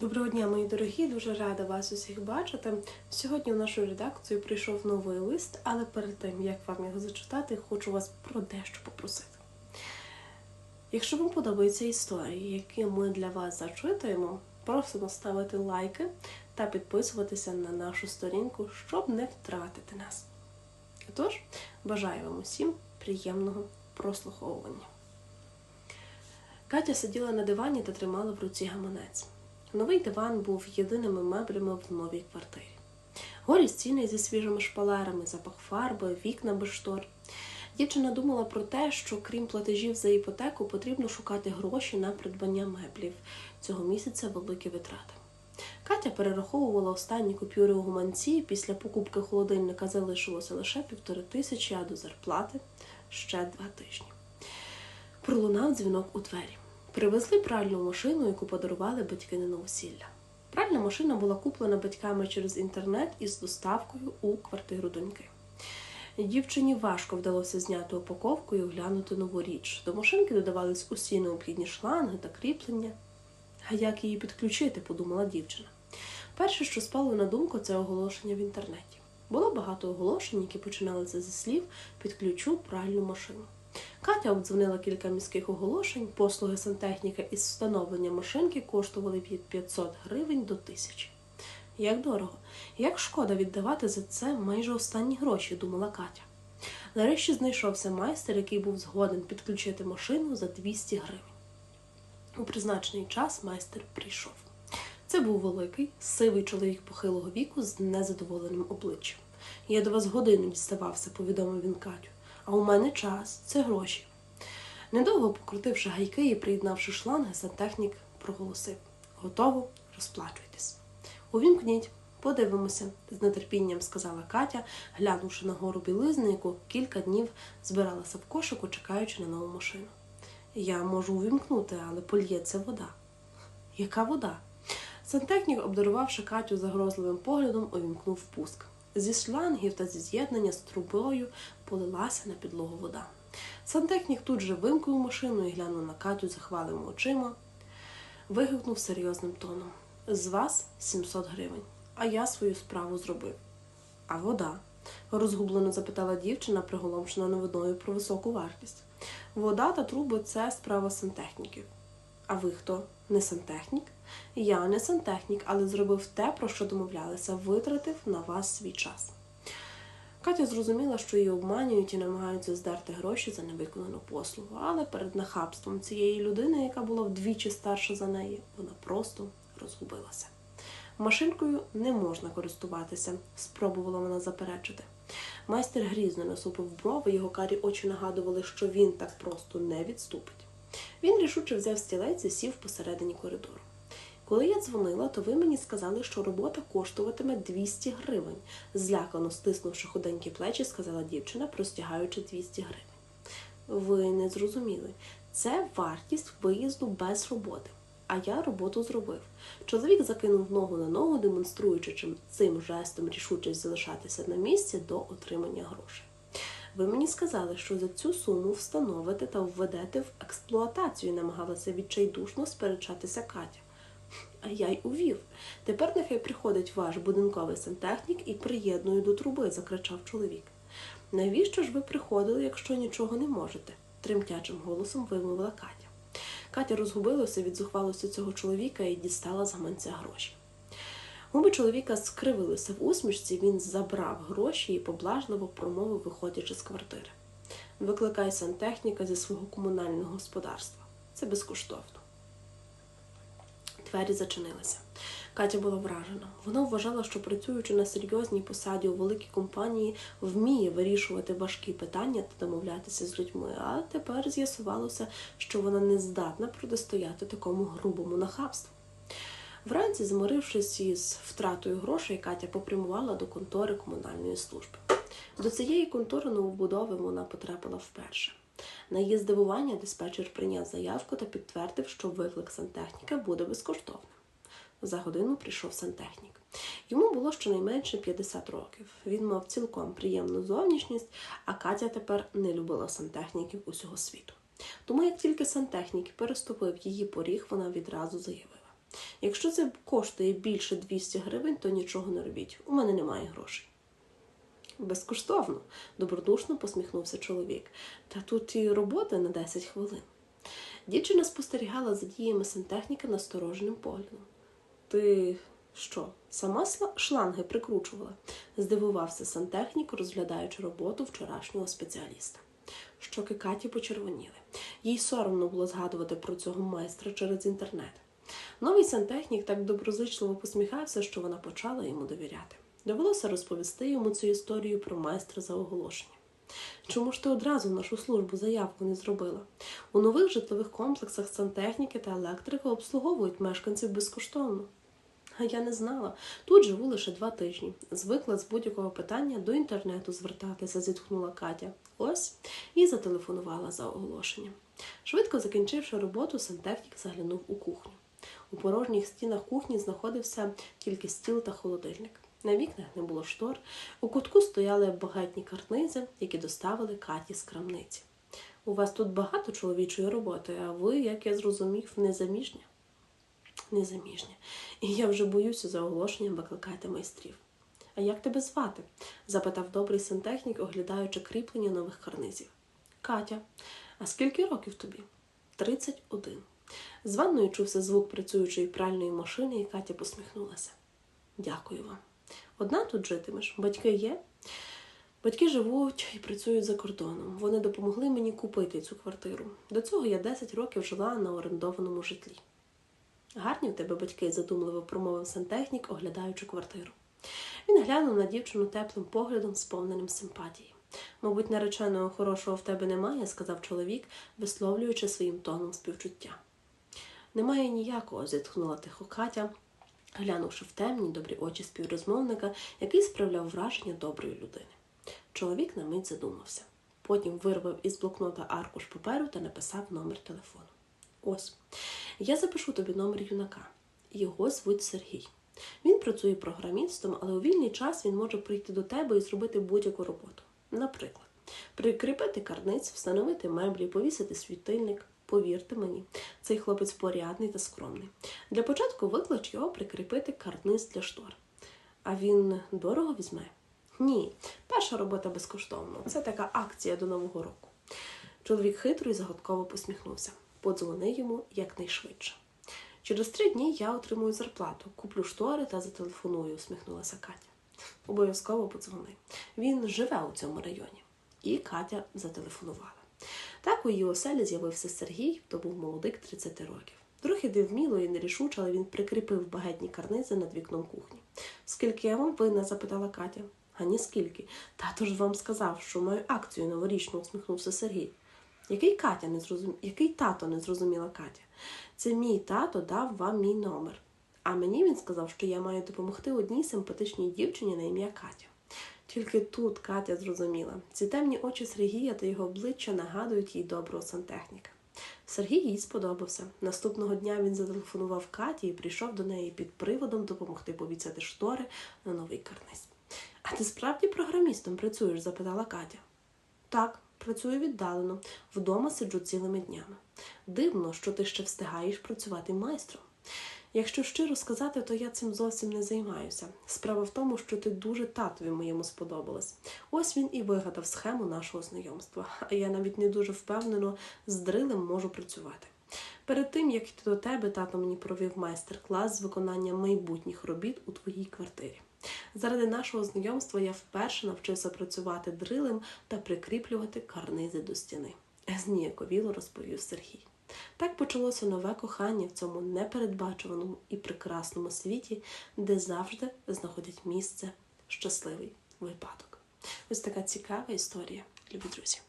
Доброго дня, мої дорогі, дуже рада вас усіх бачити. Сьогодні в нашу редакцію прийшов новий лист, але перед тим, як вам його зачитати, хочу вас про дещо попросити. Якщо вам подобаються історії, які ми для вас зачитуємо, просимо ставити лайки та підписуватися на нашу сторінку, щоб не втратити нас. Тож, бажаю вам усім приємного прослуховування. Катя сиділа на дивані та тримала в руці гаманець. Новий диван був єдиними меблями в новій квартирі. Горі стіни зі свіжими шпалерами, запах фарби, вікна без штор. Дівчина думала про те, що крім платежів за іпотеку, потрібно шукати гроші на придбання меблів. Цього місяця великі витрати. Катя перераховувала останні купюри у гуманці. Після покупки холодильника залишилося лише півтори тисячі, а до зарплати ще два тижні. Пролунав дзвінок у двері. Привезли пральну машину, яку подарували батьки на новосілля. Пральна машина була куплена батьками через інтернет із доставкою у квартиру доньки. Дівчині важко вдалося зняти упаковку і оглянути нову річ. До машинки додавались усі необхідні шланги та кріплення. А як її підключити, подумала дівчина. Перше, що спало на думку, це оголошення в інтернеті. Було багато оголошень, які починалися зі слів підключу пральну машину. Катя обдзвонила кілька міських оголошень. Послуги сантехніка із встановлення машинки коштували від 500 гривень до 1000. Як дорого, як шкода віддавати за це майже останні гроші, думала Катя. Нарешті знайшовся майстер, який був згоден підключити машину за 200 гривень. У призначений час майстер прийшов. Це був великий, сивий чоловік похилого віку з незадоволеним обличчям. Я до вас годину діставався, повідомив він Катю. А у мене час це гроші. Недовго покрутивши гайки і приєднавши шланги, сантехнік проголосив: Готово, розплачуйтесь. Увімкніть, подивимося, з нетерпінням сказала Катя, глянувши на гору білизни, яку кілька днів збиралася в кошику, чекаючи на нову машину. Я можу увімкнути, але польється вода. Яка вода? Сантехнік, обдарувавши Катю загрозливим поглядом, увімкнув пуск. Зі шлангів та зі з'єднання з трубою полилася на підлогу вода. Сантехнік тут же вимкнув машину і глянув на Катю захвалими очима, вигукнув серйозним тоном: З вас 700 гривень, а я свою справу зробив. А вода? розгублено запитала дівчина, приголомшена новиною про високу вартість. Вода та труби це справа сантехніків. А ви хто? Не сантехнік? Я не сантехнік, але зробив те, про що домовлялися, витратив на вас свій час. Катя зрозуміла, що її обманюють і намагаються здерти гроші за невиконану послугу, але перед нахабством цієї людини, яка була вдвічі старша за неї, вона просто розгубилася. Машинкою не можна користуватися, спробувала вона заперечити. Майстер грізно насупив брови, його карі очі нагадували, що він так просто не відступить. Він рішуче взяв стілець і сів посередині коридору. Коли я дзвонила, то ви мені сказали, що робота коштуватиме 200 гривень, злякано стиснувши худенькі плечі, сказала дівчина, простягаючи 200 гривень. Ви не зрозуміли. Це вартість виїзду без роботи. А я роботу зробив. Чоловік закинув ногу на ногу, демонструючи цим жестом рішучість залишатися на місці до отримання грошей. Ви мені сказали, що за цю суму встановите та введете в експлуатацію, намагалася відчайдушно сперечатися Катя. А я й увів. Тепер нехай приходить ваш будинковий сантехнік і приєднує до труби, закричав чоловік. Навіщо ж ви приходили, якщо нічого не можете? тремтячим голосом вимовила Катя. Катя розгубилася від зухвалості цього чоловіка і дістала з гаманця гроші. Губи чоловіка скривилися в усмішці, він забрав гроші і поблажливо промовив, виходячи з квартири. Викликай сантехніка зі свого комунального господарства. Це безкоштовно. Двері зачинилися. Катя була вражена. Вона вважала, що працюючи на серйозній посаді у великій компанії, вміє вирішувати важкі питання та домовлятися з людьми, а тепер з'ясувалося, що вона не здатна протистояти такому грубому нахабству. Вранці, змирившись із втратою грошей, Катя попрямувала до контори комунальної служби. До цієї контори новобудови вона потрапила вперше. На її здивування диспетчер прийняв заявку та підтвердив, що виклик сантехніка буде безкоштовним. За годину прийшов сантехнік. Йому було щонайменше 50 років. Він мав цілком приємну зовнішність, а Катя тепер не любила сантехніків усього світу. Тому як тільки сантехнік переступив її поріг, вона відразу заявила: Якщо це коштує більше 200 гривень, то нічого не робіть. У мене немає грошей. Безкоштовно, добродушно посміхнувся чоловік. Та тут і робота на 10 хвилин. Дівчина спостерігала за діями сантехніка настороженим поглядом. Ти що, сама шланги прикручувала? здивувався сантехнік, розглядаючи роботу вчорашнього спеціаліста. Щоки Каті почервоніли. Їй соромно було згадувати про цього майстра через інтернет. Новий сантехнік так доброзичливо посміхався, що вона почала йому довіряти. Довелося розповісти йому цю історію про майстра за оголошення. Чому ж ти одразу в нашу службу заявку не зробила? У нових житлових комплексах сантехніки та електрики обслуговують мешканців безкоштовно. А я не знала. Тут живу лише два тижні. Звикла з будь-якого питання до інтернету звертатися, зітхнула Катя. Ось і зателефонувала за оголошенням. Швидко закінчивши роботу, сантехнік заглянув у кухню. У порожніх стінах кухні знаходився тільки стіл та холодильник. На вікнах не було штор. У кутку стояли багатні карнизи, які доставили Каті з крамниці. У вас тут багато чоловічої роботи, а ви, як я зрозумів, незаміжня. Незаміжня. І я вже боюся за оголошенням викликати майстрів. А як тебе звати? запитав добрий сантехнік, оглядаючи кріплення нових карнизів. Катя, а скільки років тобі? Тридцять один. З ванною чувся звук працюючої пральної машини, і Катя посміхнулася. Дякую вам. Одна тут житимеш? Батьки є? Батьки живуть і працюють за кордоном. Вони допомогли мені купити цю квартиру. До цього я 10 років жила на орендованому житлі. Гарні в тебе батьки, задумливо промовив сантехнік, оглядаючи квартиру. Він глянув на дівчину теплим поглядом, сповненим симпатії. Мабуть, нареченого хорошого в тебе немає, сказав чоловік, висловлюючи своїм тоном співчуття. Немає ніякого, зітхнула тихо Катя, глянувши в темні добрі очі співрозмовника, який справляв враження доброї людини. Чоловік на мить задумався. Потім вирвав із блокнота аркуш паперу та написав номер телефону. Ось, я запишу тобі номер юнака. Його звуть Сергій. Він працює програмістом, але у вільний час він може прийти до тебе і зробити будь-яку роботу. Наприклад, прикріпити карниць, встановити меблі, повісити світильник. Повірте мені, цей хлопець порядний та скромний. Для початку виклич його прикріпити карниз для штор. А він дорого візьме? Ні, перша робота безкоштовно. Це така акція до Нового року. Чоловік хитро і загадково посміхнувся. Подзвони йому якнайшвидше. Через три дні я отримую зарплату, куплю штори та зателефоную, усміхнулася Катя. Обов'язково подзвони. Він живе у цьому районі. І Катя зателефонувала. Так у її оселі з'явився Сергій, то був молодик 30 років. Трохи дивміло і нерішуче, але він прикріпив багетні карнизи над вікном кухні. Скільки я вам винна? запитала Катя. А ні скільки. Тато ж вам сказав, що маю акцію новорічну, усміхнувся Сергій. Який Катя не зрозум... Який тато не зрозуміла Катя? Це мій тато дав вам мій номер. А мені він сказав, що я маю допомогти одній симпатичній дівчині на ім'я Катя. Тільки тут Катя зрозуміла. Ці темні очі Сергія та його обличчя нагадують їй доброго сантехніка. Сергій їй сподобався. Наступного дня він зателефонував Каті і прийшов до неї під приводом допомогти повісити штори на новий карниз. А ти справді програмістом працюєш? запитала Катя. Так, працюю віддалено, вдома сиджу цілими днями. Дивно, що ти ще встигаєш працювати майстром. Якщо щиро сказати, то я цим зовсім не займаюся. Справа в тому, що ти дуже татові моєму сподобалась. Ось він і вигадав схему нашого знайомства, а я навіть не дуже впевнено з дрилем можу працювати. Перед тим, як йти до тебе, тато мені провів майстер-клас з виконання майбутніх робіт у твоїй квартирі. Заради нашого знайомства я вперше навчився працювати дрилем та прикріплювати карнизи до стіни. Зніяковіло розповів Сергій. Так почалося нове кохання в цьому непередбачуваному і прекрасному світі, де завжди знаходить місце щасливий випадок. Ось така цікава історія, любі друзі.